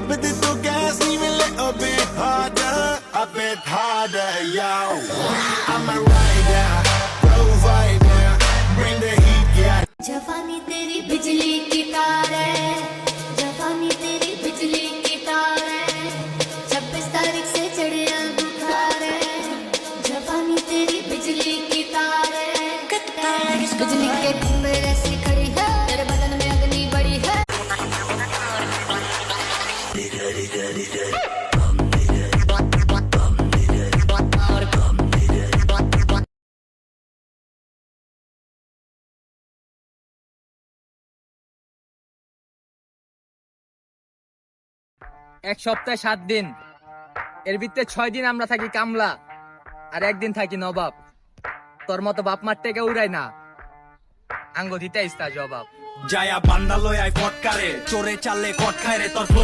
Pump it to gas, even a bit harder, a bit harder, yo. I'm a rider, provider, bring the heat, yeah. जवानी तेरी बिजली की तार है जवानी तेरी बिजली की तार है छब्बीस तारीख से चढ़िया बुखार है जवानी तेरी बिजली की तार है बिजली এক সপ্তাহে সাত দিন। এর ভিতরে ছয় দিন আমরা থাকি কামলা, আর একদিন থাকি নবাব। তোর মতো বাপ মার টেকে উড়াই না। আঙ্গ দিতে ইস্তা জবাব। যায়া বান্দা লয় আই ফটকারে, চোরে চাললে কট খায় রে, তোর ফ্লো